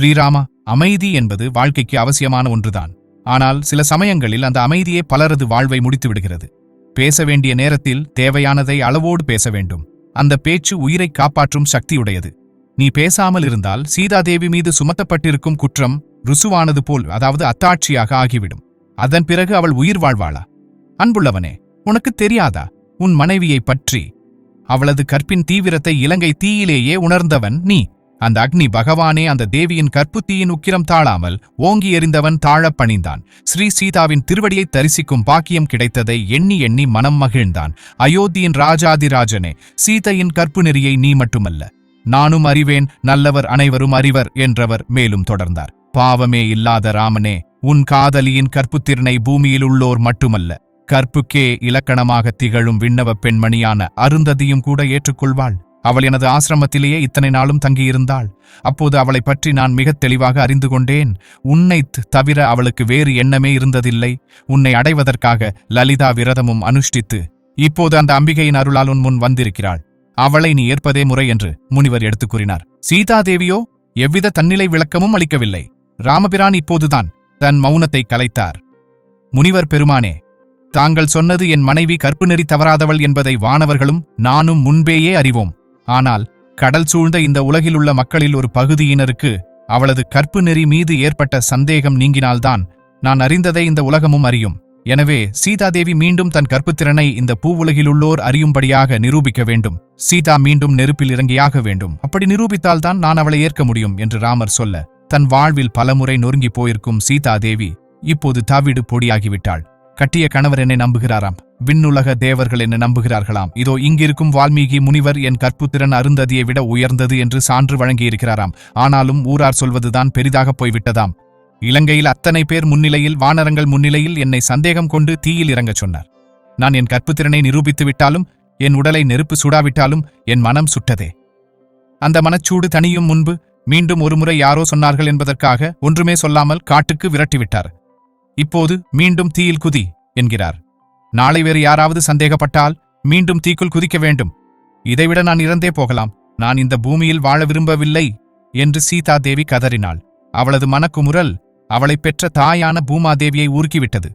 ஸ்ரீராமா அமைதி என்பது வாழ்க்கைக்கு அவசியமான ஒன்றுதான். ஆனால் சில சமயங்களில் அந்த அமைதியே பலரது வாழ்வை முடித்து விடுகிறது பேச வேண்டிய நேரத்தில் தேவையானதை அளவோடு பேச வேண்டும். அந்த பேச்சு உயிரை காப்பாற்றும் சக்தியுடையது. நீ பேசாமல் இருந்தால் சீதாதேவி மீது சுமத்தப்பட்டிருக்கும் குற்றம் ருசுவானது போல் அதாவது அத்தாட்சியாக ஆகிவிடும். அதன் பிறகு அவள் உயிர் வாழ்வாளா? அன்புள்ளவனே உனக்கு தெரியாதா? உன் மனைவியைப் பற்றி. அவளது கற்பின் தீவிரத்தை இலங்கை தீயிலேயே உணர்ந்தவன் நீ. அந்த அக்னி பகவானே அந்த தேவியின் கற்புத்தியின் உக்கிரம் தாழாமல் ஓங்கி எறிந்தவன் தாழப் பணிந்தான். ஸ்ரீ சீதாவின் திருவடியை தரிசிக்கும் பாக்கியம் கிடைத்ததை எண்ணி எண்ணி மனம் மகிழ்ந்தான். அயோத்தியின் ராஜாதிராஜனே சீதையின் கற்பு நெறியை நீ மட்டுமல்ல. நானும் அறிவேன் நல்லவர் அனைவரும் அறிவர் என்றவர் மேலும் தொடர்ந்தார். பாவமே இல்லாத ராமனே உன் காதலியின் கற்புத்திறனை பூமியில் உள்ளோர் மட்டுமல்ல. கற்புக்கே இலக்கணமாக திகழும் விண்ணவப் பெண்மணியான அருந்ததியும் கூட ஏற்றுக்கொள்வாள். அவள் எனது ஆசிரமத்திலேயே இத்தனை நாளும் தங்கியிருந்தாள். அப்போது அவளைப் பற்றி நான் மிகத் தெளிவாக அறிந்து கொண்டேன். உன்னைத் தவிர அவளுக்கு வேறு எண்ணமே இருந்ததில்லை. உன்னை அடைவதற்காக லலிதா விரதமும் அனுஷ்டித்து இப்போது அந்த அம்பிகையின் அருளால் உன் முன் வந்திருக்கிறாள். அவளை நீ ஏற்பதே முறை என்று முனிவர் எடுத்துக் கூறினார். சீதாதேவியோ எவ்வித தன்னிலை விளக்கமும் அளிக்கவில்லை. ராமபிரான் இப்போதுதான் தன் மௌனத்தை கலைத்தார். முனிவர் பெருமானே தாங்கள் சொன்னது என் மனைவி கற்பு நெறி தவறாதவள் என்பதை வானவர்களும் நானும் முன்பேயே அறிவோம். ஆனால் கடல் சூழ்ந்த இந்த உலகிலுள்ள மக்களில் ஒரு பகுதியினருக்கு அவளது கற்பு நெறி மீது ஏற்பட்ட சந்தேகம் நீங்கினால்தான் நான் அறிந்ததை இந்த உலகமும் அறியும். எனவே சீதாதேவி மீண்டும் தன் கற்புத்திறனை இந்த பூவுலகிலுள்ளோர் அறியும்படியாக நிரூபிக்க வேண்டும். சீதா மீண்டும் நெருப்பில் இறங்கியாக வேண்டும். அப்படி நிரூபித்தால்தான் நான் அவளை ஏற்க முடியும் என்று ராமர் சொல்ல தன் வாழ்வில் பலமுறை நொறுங்கி போயிருக்கும் சீதாதேவி இப்போது தவிடு பொடியாகிவிட்டாள். கட்டிய கணவர் என்னை நம்புகிறாராம். விண்ணுலக தேவர்கள் என்னை நம்புகிறார்களாம். இதோ இங்கிருக்கும் வால்மீகி முனிவர் என் கற்புத்திறன் அருந்ததியை விட உயர்ந்தது என்று சான்று வழங்கியிருக்கிறாராம். ஆனாலும் ஊரார் சொல்வதுதான் பெரிதாகப் போய்விட்டதாம். இலங்கையில் அத்தனை பேர் முன்னிலையில் வானரங்கள் முன்னிலையில் என்னை சந்தேகம் கொண்டு தீயில் இறங்கச் சொன்னார். நான் என் கற்புத்திறனை நிரூபித்து விட்டாலும் என் உடலை நெருப்பு சுடாவிட்டாலும் என் மனம் சுட்டதே. அந்த மனச்சூடு தனியும் முன்பு மீண்டும் ஒருமுறை யாரோ சொன்னார்கள் என்பதற்காக ஒன்றுமே சொல்லாமல் காட்டுக்கு விரட்டிவிட்டார். இப்போது மீண்டும் தீயில் குதி என்கிறார். நாளை வேறு யாராவது சந்தேகப்பட்டால் மீண்டும் தீக்குள் குதிக்க வேண்டும். இதைவிட நான் இறந்தே போகலாம். நான் இந்த பூமியில் வாழ விரும்பவில்லை என்று சீதா தேவி கதறினாள். அவளது மனக்குமுறல் அவளைப் பெற்ற தாயான பூமாதேவியை ஊருக்கிவிட்டது